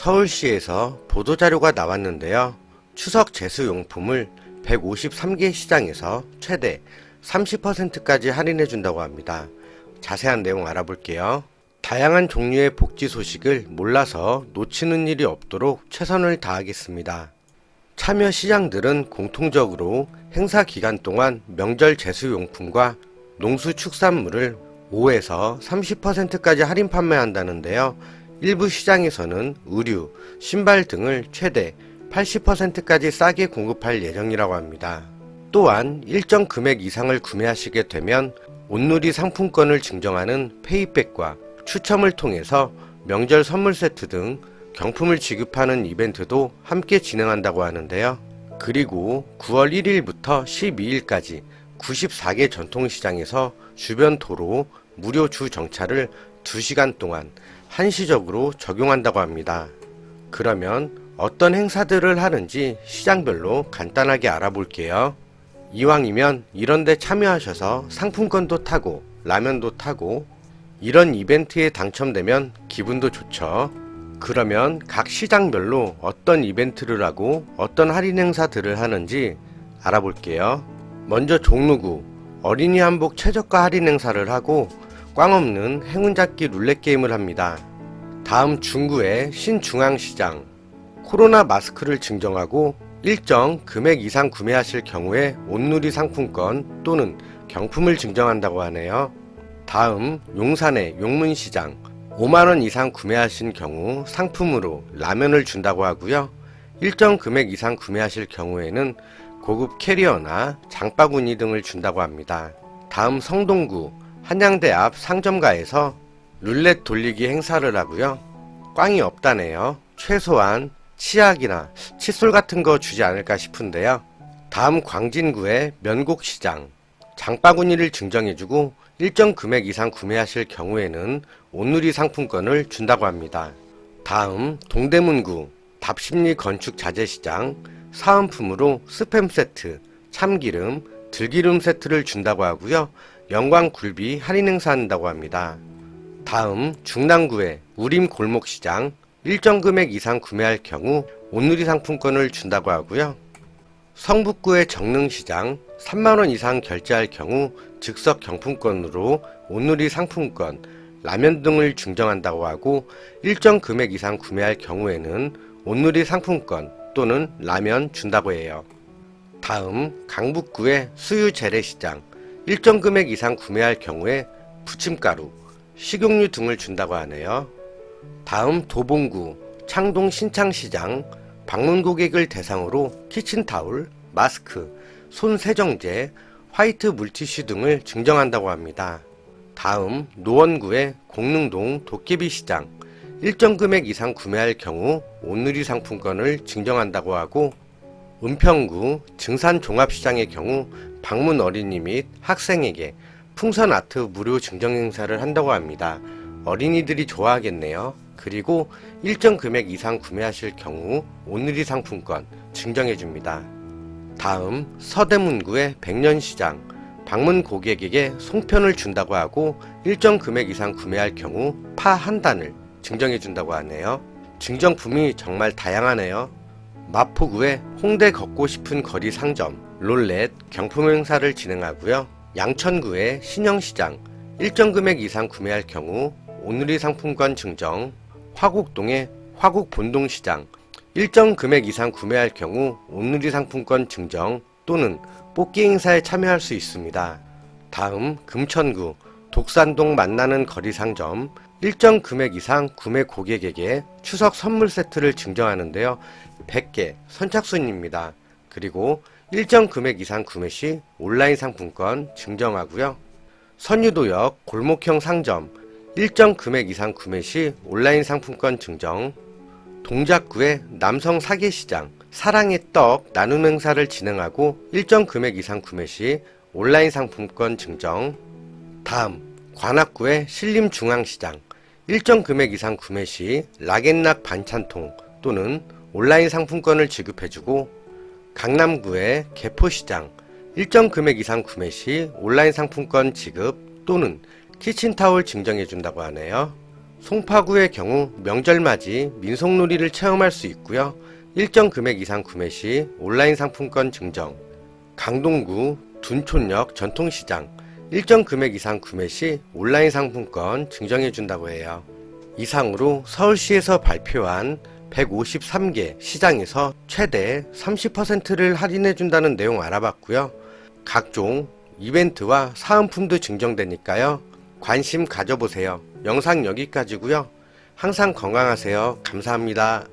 서울시에서 보도자료가 나왔는데요. 추석 제수용품을 153개 시장에서 최대 30%까지 할인해준다고 합니다. 자세한 내용 알아볼게요. 다양한 종류의 복지 소식을 몰라서 놓치는 일이 없도록 최선을 다하겠습니다. 참여 시장들은 공통적으로 행사 기간 동안 명절 제수용품과 농수축산물을 5에서 30%까지 할인 판매한다는데요. 일부 시장에서는 의류, 신발 등을 최대 80%까지 싸게 공급할 예정이라고 합니다. 또한 일정 금액 이상을 구매하시게 되면 온누리 상품권을 증정하는 페이백과 추첨을 통해서 명절 선물 세트 등 경품을 지급하는 이벤트도 함께 진행한다고 하는데요. 그리고 9월 1일부터 12일까지 94개 전통시장에서 주변 도로 무료 주 정차를 2시간 동안 한시적으로 적용한다고 합니다. 그러면 어떤 행사들을 하는지 시장별로 간단하게 알아볼게요. 이왕이면 이런데 참여하셔서 상품권도 타고 라면도 타고 이런 이벤트에 당첨되면 기분도 좋죠. 그러면 각 시장별로 어떤 이벤트를 하고 어떤 할인 행사들을 하는지 알아볼게요. 먼저 종로구 어린이 한복 최저가 할인 행사를 하고 꽝 없는 행운 잡기 룰렛 게임을 합니다. 다음 중구의 신중앙시장 코로나 마스크를 증정하고 일정 금액 이상 구매하실 경우에 온누리 상품권 또는 경품을 증정한다고 하네요. 다음 용산의 용문시장 5만원 이상 구매하신 경우 상품으로 라면을 준다고 하고요. 일정 금액 이상 구매하실 경우에는 고급 캐리어나 장바구니 등을 준다고 합니다. 다음 성동구 한양대 앞 상점가에서 룰렛 돌리기 행사를 하고요. 꽝이 없다네요. 최소한 치약이나 칫솔 같은 거 주지 않을까 싶은데요. 다음 광진구의 면곡시장 장바구니를 증정해주고 일정 금액 이상 구매하실 경우에는 온누리 상품권을 준다고 합니다. 다음 동대문구 답심리 건축 자재시장 사은품으로 스팸 세트, 참기름, 들기름 세트를 준다고 하고요. 영광 굴비 할인 행사한다고 합니다. 다음 중랑구의 우림 골목시장 일정 금액 이상 구매할 경우 온누리 상품권을 준다고 하고요. 성북구의 정릉시장 3만원 이상 결제할 경우 즉석 경품권으로 온누리 상품권, 라면 등을 증정한다고 하고 일정 금액 이상 구매할 경우에는 온누리 상품권 또는 라면 준다고 해요. 다음 강북구의 수유 재래시장 일정 금액 이상 구매할 경우에 부침가루, 식용유 등을 준다고 하네요. 다음 도봉구 창동 신창시장 방문 고객을 대상으로 키친타올, 마스크, 손 세정제, 화이트 물티슈 등을 증정한다고 합니다. 다음 노원구의 공릉동 도깨비 시장 일정 금액 이상 구매할 경우 온누리 상품권을 증정한다고 하고 은평구 증산 종합시장의 경우 방문 어린이 및 학생에게 풍선 아트 무료 증정 행사를 한다고 합니다. 어린이들이 좋아하겠네요. 그리고 일정 금액 이상 구매하실 경우 온누리 상품권 증정해 줍니다. 다음 서대문구의 백년시장 방문 고객에게 송편을 준다고 하고 일정 금액 이상 구매할 경우 파 한 단을 증정해 준다고 하네요. 증정품이 정말 다양하네요. 마포구의 홍대 걷고 싶은 거리 상점 롤렛 경품 행사를 진행하고요. 양천구의 신영시장 일정 금액 이상 구매할 경우 오늘의 상품권 증정 화곡동의 화곡 본동시장 일정 금액 이상 구매할 경우 오늘의 상품권 증정 또는 뽑기 행사에 참여할 수 있습니다. 다음 금천구 독산동 만나는 거리 상점 일정 금액 이상 구매 고객에게 추석 선물 세트를 증정하는데요. 100개 선착순입니다. 그리고 일정 금액 이상 구매 시 온라인 상품권 증정하고요. 선유도역 골목형 상점 일정 금액 이상 구매 시 온라인 상품권 증정 동작구의 남성 사계시장 사랑의 떡 나눔 행사를 진행하고 일정 금액 이상 구매 시 온라인 상품권 증정 다음 관악구의 신림중앙시장 일정 금액 이상 구매 시 락앤락 반찬통 또는 온라인 상품권을 지급해주고 강남구의 개포시장 일정 금액 이상 구매 시 온라인 상품권 지급 또는 키친타올 증정해준다고 하네요. 송파구의 경우 명절맞이 민속놀이를 체험할 수 있고요. 일정 금액 이상 구매 시 온라인 상품권 증정. 강동구 둔촌역 전통시장 일정 금액 이상 구매 시 온라인 상품권 증정해 준다고 해요. 이상으로 서울시에서 발표한 153개 시장에서 최대 30%를 할인해 준다는 내용 알아봤고요. 각종 이벤트와 사은품도 증정되니까요. 관심 가져보세요. 영상 여기까지고요. 항상 건강하세요. 감사합니다.